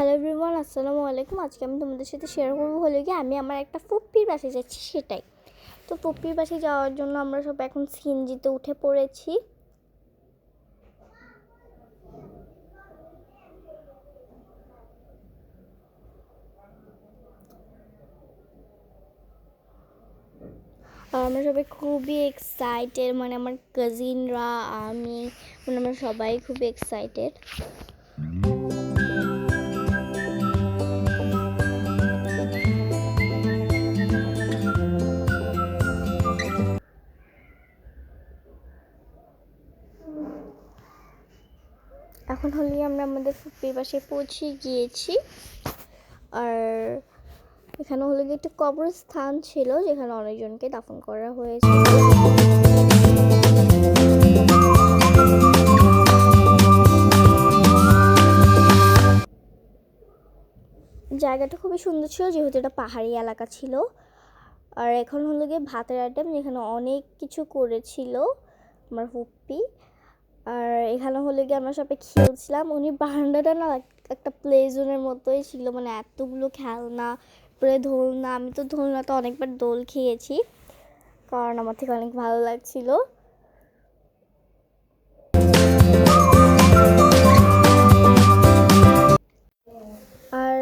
Hello everyone, আসসালামু আলাইকুম। আজকে আমি তোমাদের সাথে শেয়ার করব হলো কি আমি আমার একটা পুপ্পির বাসে যাচ্ছি, সেটাই। তো পুপ্পির বাসে যাওয়ার জন্য আমরা সব এখন সিএনজিতে উঠে পড়েছি। আর আমরা সবাই খুবই এক্সাইটেড মানে আমার কাজিনরা আমি মানে আমরা সবাই খুবই এক্সাইটেড এখন হলে আমরা আমাদের ফুপির পাশে পৌঁছে গিয়েছি। আর এখানে হলো একটা কবরস্থান ছিল, যেখানে অনেকজনকে দাফন করা হয়েছে। জায়গাটা খুবই সুন্দর ছিল, যেহেতু এটা পাহাড়ি এলাকা ছিল। আর এখন হলো গিয়ে ভাতের আইটেম, যেখানে অনেক কিছু করেছিল আমার হুপ্পি আর এখানে হলে গিয়ে আমরা সবাই খেলছিলাম। উনি বারান্দাটা না একটা প্লে জোনের মতোই ছিল। মানে এতগুলো খেলনা, পরে দোলনা, আমি তো দোলনাতে অনেকবার দোল খেয়েছি। কারণ আমার থেকে অনেক ভালো লাগছিল। আর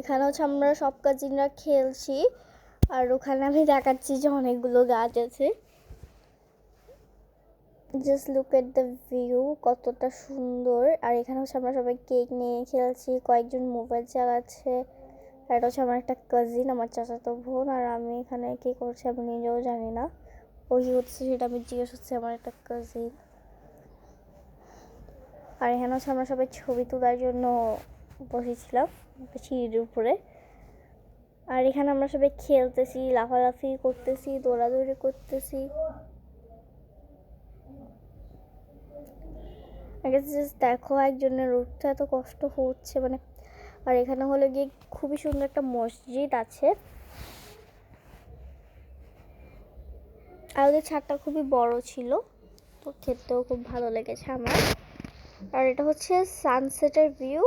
এখানে হচ্ছে আমরা সব কাজিনরা খেলছি। আর ওখানে আমি দেখাচ্ছি যে অনেকগুলো গাছ আছে। Just look at the view কতটা সুন্দর। আর এখানে হচ্ছে আমরা সবাই কেক নিয়ে খেলছি, কয়েকজন মোবাইল চালাচ্ছে। এটা হচ্ছে আমার একটা কাজিন আমার চাচাতো বোন, আর আমি এখানে কী করছি আমি নিজেও জানি না। ও কী করছে সেটা আমি জিজ্ঞেস করছি আমার একটা কাজিন আর এখানে হচ্ছে আমরা সবাই ছবি তোলার জন্য বসেছিলাম, সিঁড়ির উপরে। আর এখানে আমরা সবাই খেলতেছি, লাফালাফি করতেছি, দৌড়াদৌড়ি করতেছি। জাস্ট দেখো একজনের উঠতে এত কষ্ট হচ্ছে মানে আর এখানে হলো গিয়ে খুবই সুন্দর একটা মসজিদ আছে। আর ওদের ছাদটা খুবই বড় ছিল, তো খেতেও খুব ভালো লেগেছে আমার। আর এটা হচ্ছে সানসেটের ভিউ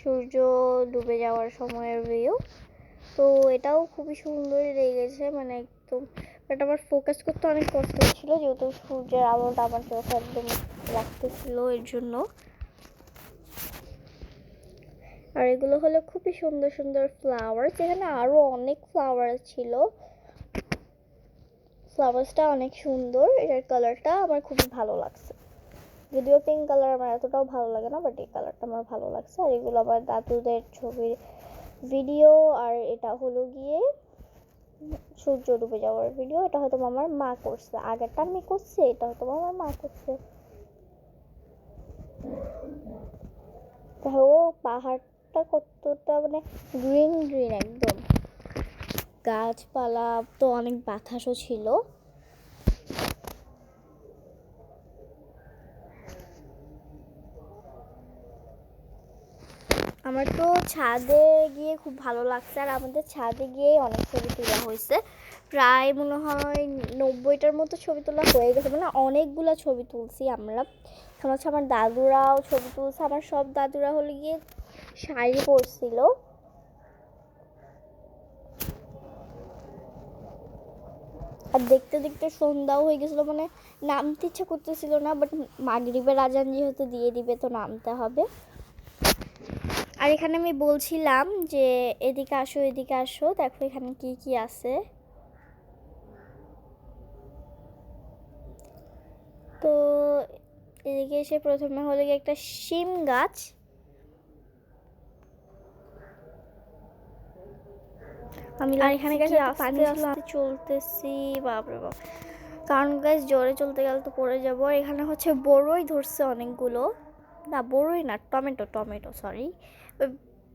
সূর্য ডুবে যাওয়ার সময়ের ভিউ তো এটাও খুবই সুন্দরই লেগেছে মানে একদম বাট আমার ফোকাস করতে অনেক কষ্ট হচ্ছিল, যেহেতু সূর্যের আলোটা আমার চোখে একদম লাগতেছিল এর জন্য। আর এগুলো হলো খুবই সুন্দর সুন্দর ফ্লাওয়ার যেখানে আরও অনেক ফ্লাওয়ার ছিল। ফ্লাওয়ার্সটা অনেক সুন্দর, এটার কালারটা আমার খুবই ভালো লাগছে। যদিও পিঙ্ক কালার আমার এতটাও ভালো লাগে না বাট এই কালারটা আমার ভালো লাগছে। আর এগুলো আমার দাদুদের ছবির ভিডিও আর এটা হলো গিয়ে সূর্য ডুবে যাওয়ার ভিডিও এটা হয়তো আমার মা করছে। আগেরটা আমি করছি, এটা হয়তো আমার মা করছে। ও পাহাড়টা কতটা মানে গ্রিন গ্রিন একদম। গাছপালা তো অনেক বাতাসও ছিল। আমার তো ছাদে গিয়ে খুব ভালো লাগছে আর আমাদের ছাদে গিয়েই অনেক ছবি তোলা হয়েছে। প্রায় মনে হয় নব্বইটার মতো ছবি তোলা হয়ে গেছে। মানে অনেকগুলো ছবি তুলছি আমরা। হচ্ছে আমার দাদুরাও ছবি তুলছে। আমার সব দাদুরা হলে গিয়ে শাড়ি পরছিল। আর দেখতে দেখতে সন্ধ্যাও হয়ে গেছিল। মানে নামতে ইচ্ছা করতেছিল না বাট মাগরিবের আজান যেহেতু দিয়ে দিবে, তো নামতে হবে। আর এখানে আমি বলছিলাম যে এদিকে আসো এদিকে আসো দেখো এখানে কি কি আছে। তো এদিকে এসে প্রথমে হলো গিয়ে একটা শিম গাছ। আমি আর এখানে গেছে পানি আস্তে চলতেছি বাপরে বাপ। কারণ গাছ জোরে চলতে গেলে তো পড়ে যাব। আর এখানে হচ্ছে বড়ই ধরছে অনেকগুলো। না, বড়ই না, টমেটো টমেটো সরি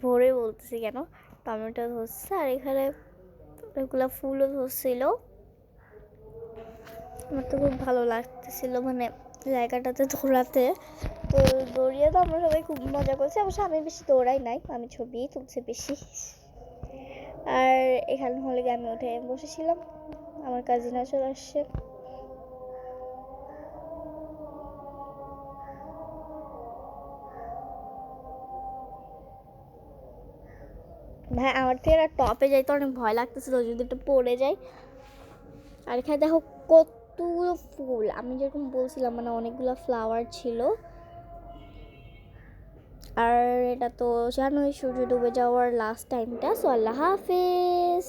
ভরে বলতেছি কেন? টমেটো ধরছে আর এখানে ওগুলো ফুলও ধরছিল। আমার তো খুব ভালো লাগতেছিল মানে জায়গাটাতে দৌড়াতে। তো দৌড়িয়ে তো আমরা সবাই খুব মজা করছি। অবশ্য আমি বেশি দৌড়াই নাই, আমি ছবি তুলছি বেশি। আর এখানে হলে আমি উঠে বসেছিলাম। আমার কাজিনও চলে আসছে। ভাই, আমার থেকে আর টপে যাই তো অনেক ভয় লাগতেছিল যদি একটু পড়ে যায় আর এখানে দেখো কতগুলো ফুল, আমি যেরকম বলছিলাম মানে অনেকগুলো ফ্লাওয়ার ছিল। আর এটা তো জানোই, সূর্য ডুবে যাওয়ার লাস্ট টাইমটা সো, আল্লাহ হাফেজ।